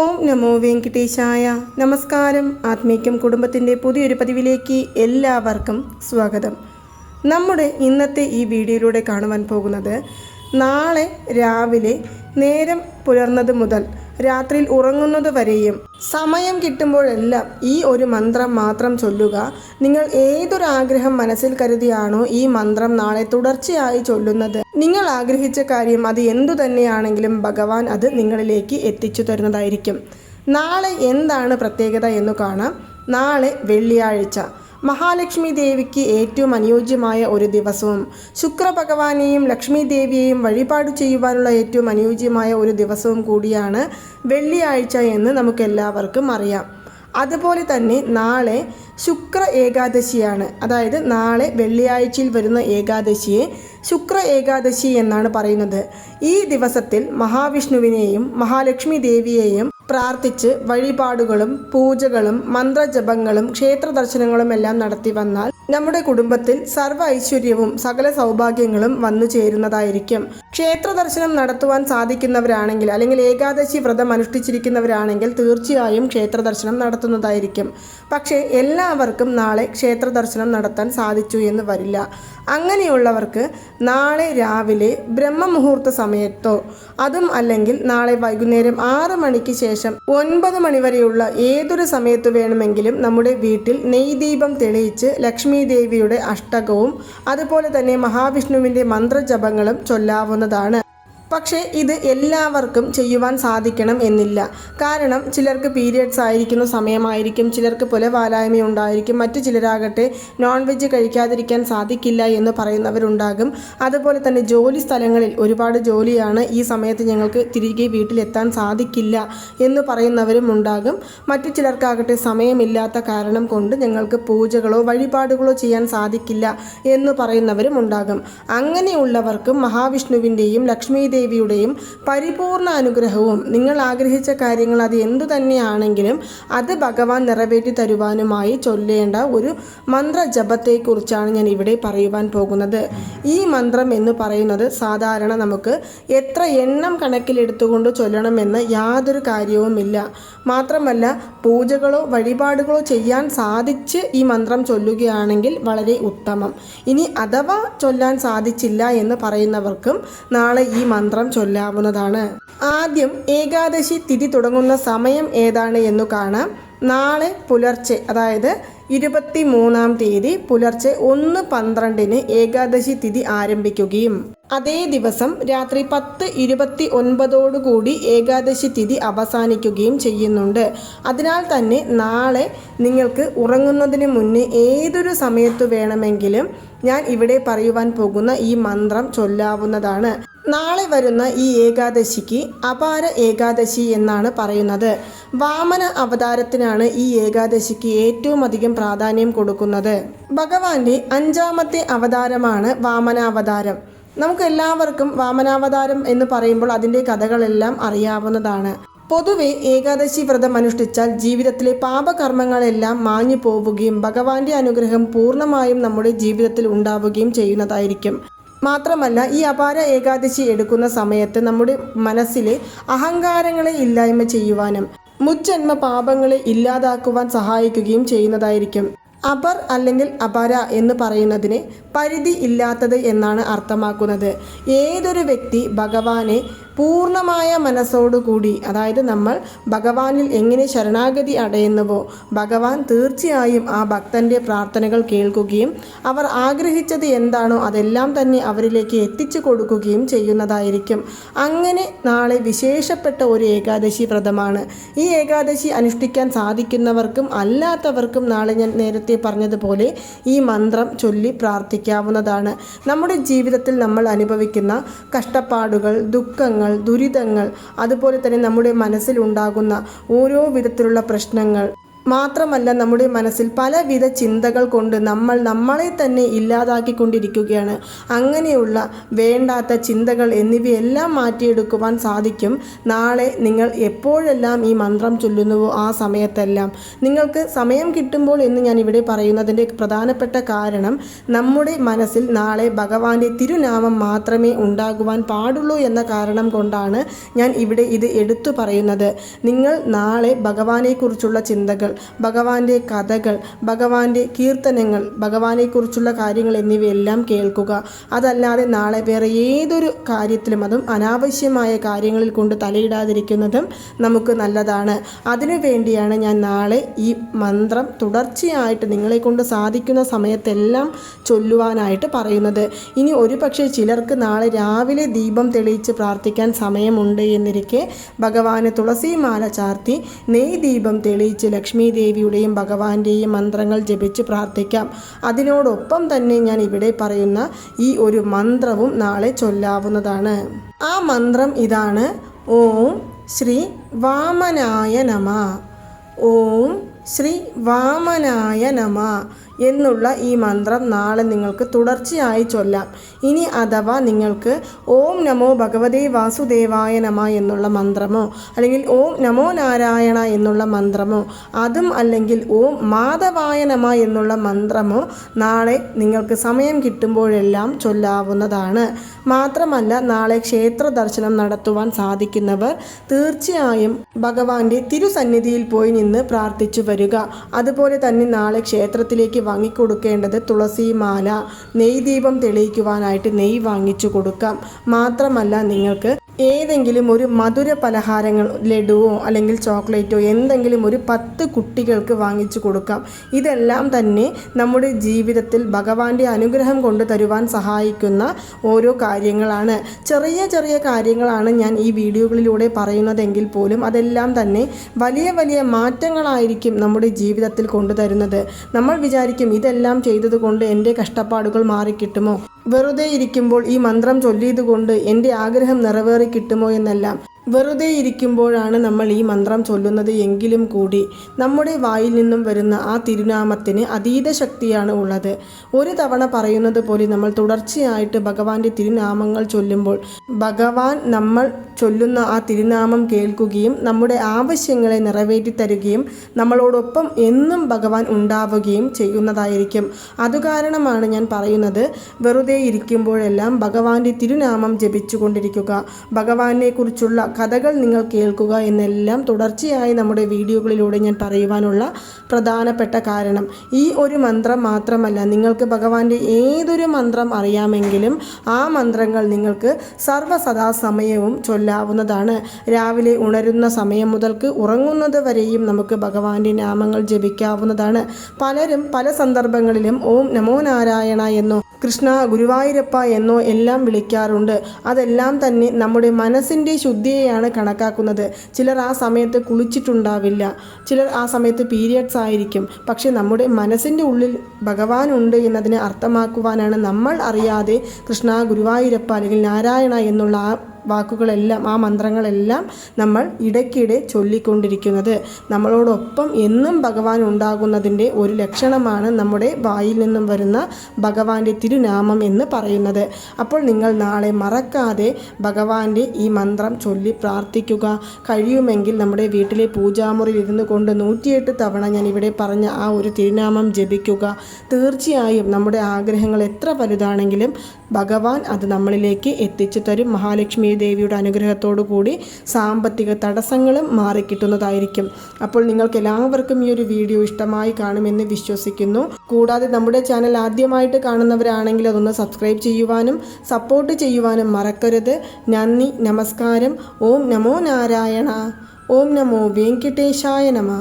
ഓം നമോ വെങ്കിട്ടേശായ നമസ്കാരം. ആത്മീക്യം കുടുംബത്തിന്റെ പുതിയൊരു പതിവിലേക്ക് എല്ലാവർക്കും സ്വാഗതം. നമ്മുടെ ഇന്നത്തെ ഈ വീഡിയോയിലൂടെ കാണുവാൻ പോകുന്നത് നാളെ രാവിലെ നേരം പുലർന്നത് മുതൽ രാത്രിയിൽ ഉറങ്ങുന്നത് വരെയും. സമയം കിട്ടുമ്പോഴെല്ലാം ഈ ഒരു മന്ത്രം മാത്രം ചൊല്ലുക. നിങ്ങൾ ഏതൊരു ആഗ്രഹം മനസ്സിൽ കരുതിയാണോ ഈ മന്ത്രം നാളെ തുടർച്ചയായി ചൊല്ലുന്നത്. നിങ്ങൾ ആഗ്രഹിച്ച കാര്യം അത് എന്തു തന്നെയാണെങ്കിലും ഭഗവാൻ അത് നിങ്ങളിലേക്ക് എത്തിച്ചു തരുന്നതായിരിക്കും. നാളെ എന്താണ് പ്രത്യേകത എന്ന് കാണാം. നാളെ വെള്ളിയാഴ്ച. മഹാലക്ഷ്മി ദേവിക്ക് ഏറ്റവും അനുയോജ്യമായ ഒരു ദിവസവും ശുക്രഭഗവാനെയും ലക്ഷ്മി ദേവിയെയും വഴിപാട് ചെയ്യുവാനുള്ള ഏറ്റവും അനുയോജ്യമായ ഒരു ദിവസവും കൂടിയാണ് വെള്ളിയാഴ്ച എന്ന് നമുക്കെല്ലാവർക്കും അറിയാം. അതുപോലെ തന്നെ നാളെ ശുക്ര ഏകാദശിയാണ്. അതായത് നാളെ വെള്ളിയാഴ്ചയിൽ വരുന്ന ഏകാദശിയെ ശുക്ര ഏകാദശി എന്നാണ് പറയുന്നത്. ഈ ദിവസത്തിൽ മഹാവിഷ്ണുവിനെയും മഹാലക്ഷ്മി ദേവിയെയും പ്രാർത്ഥിച്ച് വഴിപാടുകളും പൂജകളും മന്ത്രജപങ്ങളും ക്ഷേത്ര ദർശനങ്ങളും എല്ലാം നടത്തി വന്നാൽ നമ്മുടെ കുടുംബത്തിൽ സർവ ഐശ്വര്യവും സകല സൗഭാഗ്യങ്ങളും വന്നു ചേരുന്നതായിരിക്കും. ക്ഷേത്ര ദർശനം നടത്തുവാൻ സാധിക്കുന്നവരാണെങ്കിൽ അല്ലെങ്കിൽ ഏകാദശി വ്രതം അനുഷ്ഠിച്ചിരിക്കുന്നവരാണെങ്കിൽ തീർച്ചയായും ക്ഷേത്ര ദർശനം നടത്തുന്നതായിരിക്കും. പക്ഷേ എല്ലാവർക്കും നാളെ ക്ഷേത്ര ദർശനം നടത്താൻ സാധിച്ചു എന്ന് വരില്ല. അങ്ങനെയുള്ളവർക്ക് നാളെ രാവിലെ ബ്രഹ്മമുഹൂർത്ത സമയത്തോ അതും അല്ലെങ്കിൽ നാളെ വൈകുന്നേരം ആറ് മണിക്ക് ശേഷം ഒൻപത് മണിവരെയുള്ള ഏതൊരു സമയത്ത് വേണമെങ്കിലും നമ്മുടെ വീട്ടിൽ നെയ് ദീപം തെളിയിച്ച് ലക്ഷ്മി ദേവിയുടെ അഷ്ടകവും അതുപോലെ തന്നെ മഹാവിഷ്ണുവിന്റെ മന്ത്രജപങ്ങളും ചൊല്ലാവുന്നതാണ്. പക്ഷേ ഇത് എല്ലാവർക്കും ചെയ്യുവാൻ സാധിക്കണം എന്നില്ല. കാരണം ചിലർക്ക് പീരിയഡ്സ് ആയിരിക്കുന്ന സമയമായിരിക്കും ചിലർക്ക് പുലവാലായ്മ ഉണ്ടായിരിക്കും മറ്റു ചിലരാകട്ടെ നോൺ വെജ് കഴിക്കാതിരിക്കാൻ സാധിക്കില്ല എന്ന് പറയുന്നവരുണ്ടാകും. അതുപോലെ തന്നെ ജോലി സ്ഥലങ്ങളിൽ ഒരുപാട് ജോലിയാണ് ഈ സമയത്ത് ഞങ്ങൾക്ക് തിരികെ വീട്ടിലെത്താൻ സാധിക്കില്ല എന്ന് പറയുന്നവരും ഉണ്ടാകും. മറ്റു ചിലർക്കാകട്ടെ സമയമില്ലാത്ത കാരണം കൊണ്ട് ഞങ്ങൾക്ക് പൂജകളോ വഴിപാടുകളോ ചെയ്യാൻ സാധിക്കില്ല എന്ന് പറയുന്നവരും ഉണ്ടാകും. അങ്ങനെയുള്ളവർക്കും മഹാവിഷ്ണുവിന്റെയും ലക്ഷ്മി ദേവിയുടെയും പരിപൂർണ അനുഗ്രഹവും നിങ്ങൾ ആഗ്രഹിച്ച കാര്യങ്ങൾ അത് എന്തു തന്നെയാണെങ്കിലും അത് ഭഗവാൻ നിറവേറ്റി തരുവാനുമായി ചൊല്ലേണ്ട ഒരു മന്ത്രജപത്തെക്കുറിച്ചാണ് ഞാൻ ഇവിടെ പറയുവാൻ പോകുന്നത്. ഈ മന്ത്രം എന്ന് പറയുന്നത് സാധാരണ നമുക്ക് എത്ര എണ്ണം കണക്കിലെടുത്തുകൊണ്ട് ചൊല്ലണമെന്ന് യാതൊരു കാര്യവുമില്ല. മാത്രമല്ല പൂജകളോ വഴിപാടുകളോ ചെയ്യാൻ സാധിച്ച് ഈ മന്ത്രം ചൊല്ലുകയാണെങ്കിൽ വളരെ ഉത്തമം. ഇനി അഥവാ ചൊല്ലാൻ സാധിച്ചില്ല എന്ന് പറയുന്നവർക്കും നാളെ ഈ മന്ത്രം ചൊല്ലാവുന്നതാണ്. ആദ്യം ഏകാദശി തിഥി തുടങ്ങുന്ന സമയം ഏതാണ് എന്നു കാണാം. നാളെ പുലർച്ചെ അതായത് ഇരുപത്തി മൂന്നാം തീയതി പുലർച്ചെ ഒന്ന് പന്ത്രണ്ടിന് ഏകാദശി തിഥി ആരംഭിക്കുകയും അതേ ദിവസം രാത്രി പത്ത് ഇരുപത്തി ഒൻപതോടുകൂടി ഏകാദശി തിഥി അവസാനിക്കുകയും ചെയ്യുന്നുണ്ട്. അതിനാൽ തന്നെ നാളെ നിങ്ങൾക്ക് ഉറങ്ങുന്നതിന് മുന്നേ ഏതൊരു സമയത്തു വേണമെങ്കിലും ഞാൻ ഇവിടെ പറയുവാൻ പോകുന്ന ഈ മന്ത്രം ചൊല്ലാവുന്നതാണ്. നാളെ വരുന്ന ഈ ഏകാദശിക്ക് അപാര ഏകാദശി എന്നാണ് പറയുന്നത്. വാമന അവതാരത്തിനാണ് ഈ ഏകാദശിക്ക് ഏറ്റവും അധികം പ്രാധാന്യം കൊടുക്കുന്നത്. ഭഗവാന്റെ അഞ്ചാമത്തെ അവതാരമാണ് വാമനാവതാരം. നമുക്ക് എല്ലാവർക്കും വാമനാവതാരം എന്ന് പറയുമ്പോൾ അതിന്റെ കഥകളെല്ലാം അറിയാവുന്നതാണ്. പൊതുവെ ഏകാദശി വ്രതം അനുഷ്ഠിച്ചാൽ ജീവിതത്തിലെ പാപകർമ്മങ്ങളെല്ലാം മാഞ്ഞു പോവുകയും ഭഗവാന്റെ അനുഗ്രഹം പൂർണമായും നമ്മുടെ ജീവിതത്തിൽ ഉണ്ടാവുകയും ചെയ്യുന്നതായിരിക്കും. മാത്രമല്ല ഈ അപാര ഏകാദശി എടുക്കുന്ന സമയത്ത് നമ്മുടെ മനസ്സിലെ അഹങ്കാരങ്ങളെ ഇല്ലായ്മ ചെയ്യുവാനും മുജ്ജന്മ പാപങ്ങളെ ഇല്ലാതാക്കുവാൻ സഹായിക്കുകയും ചെയ്യുന്നതായിരിക്കും. അപർ അല്ലെങ്കിൽ അപര എന്ന് പറയുന്നതിന് പരിധി ഇല്ലാത്തത് എന്നാണ് അർത്ഥമാക്കുന്നത്. ഏതൊരു വ്യക്തി ഭഗവാനെ പൂർണമായ മനസ്സോടുകൂടി അതായത് നമ്മൾ ഭഗവാനിൽ എങ്ങനെ ശരണാഗതി അടയുന്നുവോ ഭഗവാൻ തീർച്ചയായും ആ ഭക്തന്റെ പ്രാർത്ഥനകൾ കേൾക്കുകയും അവർ ആഗ്രഹിച്ചത് എന്താണോ അതെല്ലാം തന്നെ അവരിലേക്ക് എത്തിച്ചു കൊടുക്കുകയും ചെയ്യുന്നതായിരിക്കും. അങ്ങനെ നാളെ വിശേഷപ്പെട്ട ഒരു ഏകാദശി വ്രതമാണ്. ഈ ഏകാദശി അനുഷ്ഠിക്കാൻ സാധിക്കുന്നവർക്കും അല്ലാത്തവർക്കും നാളെ ഞാൻ നേരത്തെ പറഞ്ഞതുപോലെ ഈ മന്ത്രം ചൊല്ലി പ്രാർത്ഥിക്കാവുന്നതാണ്. നമ്മുടെ ജീവിതത്തിൽ നമ്മൾ അനുഭവിക്കുന്ന കഷ്ടപ്പാടുകൾ ദുഃഖങ്ങൾ ദുരിതങ്ങൾ അതുപോലെ തന്നെ നമ്മുടെ മനസ്സിലുണ്ടാകുന്ന ഓരോ വിധത്തിലുള്ള പ്രശ്നങ്ങൾ. മാത്രമല്ല നമ്മുടെ മനസ്സിൽ പലവിധ ചിന്തകൾ കൊണ്ട് നമ്മൾ നമ്മളെ തന്നെ ഇല്ലാതാക്കിക്കൊണ്ടിരിക്കുകയാണ്. അങ്ങനെയുള്ള വേണ്ടാത്ത ചിന്തകൾ എന്നിവയെല്ലാം മാറ്റിയെടുക്കുവാൻ സാധിക്കും. നാളെ നിങ്ങൾ എപ്പോഴെല്ലാം ഈ മന്ത്രം ചൊല്ലുന്നുവോ ആ സമയത്തെല്ലാം. നിങ്ങൾക്ക് സമയം കിട്ടുമ്പോൾ എന്ന് ഞാൻ ഇവിടെ പറയുന്നതിന്റെ പ്രധാനപ്പെട്ട കാരണം നമ്മുടെ മനസ്സിൽ നാളെ ഭഗവാന്റെ തിരുനാമം മാത്രമേ ഉണ്ടാകുവാൻ പാടുള്ളൂ എന്ന കാരണം കൊണ്ടാണ് ഞാൻ ഇവിടെ ഇത് എടുത്തു പറയുന്നത്. നിങ്ങൾ നാളെ ഭഗവാനെക്കുറിച്ചുള്ള ചിന്തകൾ ഭഗവാന്റെ കഥകൾ ഭഗവാന്റെ കീർത്തനങ്ങൾ ഭഗവാനെക്കുറിച്ചുള്ള കാര്യങ്ങൾ എന്നിവയെല്ലാം കേൾക്കുക. അതല്ലാതെ നാളെ വേറെ ഏതൊരു കാര്യത്തിലും അതും അനാവശ്യമായ കാര്യങ്ങളിൽ കൊണ്ട് തലയിടാതിരിക്കുന്നതും നമുക്ക് നല്ലതാണ്. അതിനു വേണ്ടിയാണ് ഞാൻ നാളെ ഈ മന്ത്രം തുടർച്ചയായിട്ട് നിങ്ങളെ കൊണ്ട് സാധിക്കുന്ന സമയത്തെല്ലാം ചൊല്ലുവാനായിട്ട് പറയുന്നത്. ഇനി ഒരുപക്ഷേ ചിലർക്ക് നാളെ രാവിലെ ദീപം തെളിയിച്ച് പ്രാർത്ഥിക്കാൻ സമയമുണ്ട് എന്നിരിക്കെ ഭഗവാന് തുളസിമാല ചാർത്തി നെയ് ദീപം തെളിയിച്ച് ലക്ഷ്മി ദേവിയുടെയും ഭഗവാന്റെയും മന്ത്രങ്ങൾ ജപിച്ച് പ്രാർത്ഥിക്കാം. അതിനോടൊപ്പം തന്നെ ഞാൻ ഇവിടെ പറയുന്ന ഈ ഒരു മന്ത്രവും നാളെ ചൊല്ലാവുന്നതാണ്. ആ മന്ത്രം ഇതാണ്. ഓം ശ്രീ വാമനായ നമ. ഓം ശ്രീ വാമനായ നമ. എന്നുള്ള ഈ മന്ത്രം നാളെ നിങ്ങൾക്ക് തുടർച്ചയായി ചൊല്ലാം. ഇനി അഥവാ നിങ്ങൾക്ക് ഓം നമോ ഭഗവതേ വാസുദേവായ നമ എന്നുള്ള മന്ത്രമോ അല്ലെങ്കിൽ ഓം നമോ നാരായണ എന്നുള്ള മന്ത്രമോ അതും അല്ലെങ്കിൽ ഓം മാധവായ നമ എന്നുള്ള മന്ത്രമോ നാളെ നിങ്ങൾക്ക് സമയം കിട്ടുമ്പോഴെല്ലാം ചൊല്ലാവുന്നതാണ്. മാത്രമല്ല നാളെ ക്ഷേത്ര ദർശനം നടത്തുവാൻ സാധിക്കുന്നവർ തീർച്ചയായും ഭഗവാന്റെ തിരുസന്നിധിയിൽ പോയി നിന്ന് പ്രാർത്ഥിച്ചു വരിക. അതുപോലെ തന്നെ നാളെ ക്ഷേത്രത്തിലേക്ക് വാങ്ങിക്കൊടുക്കേണ്ടത് തുളസിമാല. നെയ് ദീപം തെളിയിക്കുവാനായിട്ട് നെയ് വാങ്ങിച്ചു കൊടുക്കാം. മാത്രമല്ല നിങ്ങൾക്ക് ഏതെങ്കിലും ഒരു മധുര പലഹാരങ്ങൾ ലഡുവോ അല്ലെങ്കിൽ ചോക്ലേറ്റോ എന്തെങ്കിലും ഒരു പത്ത് കുട്ടികൾക്ക് വാങ്ങിച്ചു കൊടുക്കാം. ഇതെല്ലാം തന്നെ നമ്മുടെ ജീവിതത്തിൽ ഭഗവാന്റെ അനുഗ്രഹം കൊണ്ട് തരുവാൻ സഹായിക്കുന്ന ഓരോ കാര്യങ്ങളാണ്. ചെറിയ ചെറിയ കാര്യങ്ങളാണ് ഞാൻ ഈ വീഡിയോകളിലൂടെ പറയുന്നതെങ്കിൽ പോലും അതെല്ലാം തന്നെ വലിയ വലിയ മാറ്റങ്ങളായിരിക്കും നമ്മുടെ ജീവിതത്തിൽ കൊണ്ടുതരുന്നത്. നമ്മൾ വിചാരിക്കും ഇതെല്ലാം ചെയ്തതുകൊണ്ട് എന്റെ കഷ്ടപ്പാടുകൾ മാറിക്കിട്ടുമോ? വെറുതെ ഇരിക്കുമ്പോൾ ഈ മന്ത്രം ചൊല്ലിയതുകൊണ്ട് എന്റെ ആഗ്രഹം നിറവേറി കിട്ടുമോ എന്നെല്ലാം വെറുതെ ഇരിക്കുമ്പോഴാണ് നമ്മൾ ഈ മന്ത്രം ചൊല്ലുന്നത് എങ്കിലും കൂടി. നമ്മുടെ വായിൽ നിന്നും വരുന്ന ആ തിരുനാമത്തിന് അതീത ശക്തിയാണ് ഉള്ളത്. ഒരു തവണ പറയുന്നത് പോലെ നമ്മൾ തുടർച്ചയായിട്ട് ഭഗവാന്റെ തിരുനാമങ്ങൾ ചൊല്ലുമ്പോൾ ഭഗവാൻ നമ്മൾ ചൊല്ലുന്ന ആ തിരുനാമം കേൾക്കുകയും നമ്മുടെ ആവശ്യങ്ങളെ നിറവേറ്റി തരികയും നമ്മളോടൊപ്പം എന്നും ഭഗവാൻ ഉണ്ടാവുകയും ചെയ്യുന്നതായിരിക്കും. അതുകാരണമാണ് ഞാൻ പറയുന്നത് വെറുതെ ഇരിക്കുമ്പോഴെല്ലാം ഭഗവാന്റെ തിരുനാമം ജപിച്ചുകൊണ്ടിരിക്കുക. ഭഗവാനെ കുറിച്ചുള്ള കഥകൾ നിങ്ങൾ കേൾക്കുക എന്നെല്ലാം തുടർച്ചയായി നമ്മുടെ വീഡിയോകളിലൂടെ ഞാൻ പറയുവാനുള്ള പ്രധാനപ്പെട്ട കാരണം. ഈ ഒരു മന്ത്രം മാത്രമല്ല നിങ്ങൾക്ക് ഭഗവാന്റെ ഏതൊരു മന്ത്രം അറിയാമെങ്കിലും ആ മന്ത്രങ്ങൾ നിങ്ങൾക്ക് സർവസദാ സമയവും ചൊല്ലാവുന്നതാണ്. രാവിലെ ഉണരുന്ന സമയം മുതൽക്ക് ഉറങ്ങുന്നത് വരെയും നമുക്ക് ഭഗവാന്റെ നാമങ്ങൾ ജപിക്കാവുന്നതാണ്. പലരും പല സന്ദർഭങ്ങളിലും ഓം നമോ നാരായണ എന്നോ കൃഷ്ണ ഗുരുവായൂരപ്പ എന്നോ എല്ലാം വിളിക്കാറുണ്ട്. അതെല്ലാം തന്നെ നമ്മുടെ മനസ്സിന്റെ ശുദ്ധിയെയാണ് കണക്കാക്കുന്നത്? ചിലർ ആ സമയത്ത് കുളിച്ചിട്ടുണ്ടാവില്ല. ചിലർ ആ സമയത്ത് പീരിയഡ്സ് ആയിരിക്കും. പക്ഷേ നമ്മുടെ മനസ്സിന്റെ ഉള്ളിൽ ഭഗവാനുണ്ട് എന്നതിനെ അർത്ഥമാക്കുവാനാണ് നമ്മൾ അറിയാതെ കൃഷ്ണ ഗുരുവായൂരപ്പ അല്ലെങ്കിൽ നാരായണ എന്നുള്ള ആ വാക്കുകളെല്ലാം ആ മന്ത്രങ്ങളെല്ലാം നമ്മൾ ഇടയ്ക്കിടെ ചൊല്ലിക്കൊണ്ടിരിക്കുന്നത്. നമ്മളോടൊപ്പം എന്നും ഭഗവാൻ ഉണ്ടാകുന്നതിന്റെ ഒരു ലക്ഷണമാണ് നമ്മുടെ വായിൽ നിന്നും വരുന്ന ഭഗവാന്റെ തിരുനാമം എന്ന് പറയുന്നത്. അപ്പോൾ നിങ്ങൾ നാളെ മറക്കാതെ ഭഗവാന്റെ ഈ മന്ത്രം ചൊല്ലി പ്രാർത്ഥിക്കുക. കഴിയുമെങ്കിൽ നമ്മുടെ വീട്ടിലെ പൂജാമുറി ഇരുന്നു കൊണ്ട് നൂറ്റിയെട്ട് തവണ ഞാൻ ഇവിടെ പറഞ്ഞ ആ ഒരു തിരുനാമം ജപിക്കുക. തീർച്ചയായും നമ്മുടെ ആഗ്രഹങ്ങൾ എത്ര വലുതാണെങ്കിലും ഭഗവാൻ അത് നമ്മളിലേക്ക് എത്തിച്ചു തരും. മഹാലക്ഷ്മി ദേവിയുടെ അനുഗ്രഹത്തോടു കൂടി സാമ്പത്തിക തടസ്സങ്ങളും മാറിക്കിട്ടുന്നതായിരിക്കും അപ്പോൾ നിങ്ങൾക്ക് എല്ലാവർക്കും ഈ ഒരു വീഡിയോ ഇഷ്ടമായി കാണുമെന്ന് വിശ്വസിക്കുന്നു. കൂടാതെ നമ്മുടെ ചാനൽ ആദ്യമായിട്ട് കാണുന്നവരാണെങ്കിൽ അതൊന്ന് സബ്സ്ക്രൈബ് ചെയ്യുവാനും സപ്പോർട്ട് ചെയ്യുവാനും മറക്കരുത്. നന്ദി നമസ്കാരം. ഓം നമോ നാരായണ. ഓം നമോ വെങ്കിട്ടേശായ നമ.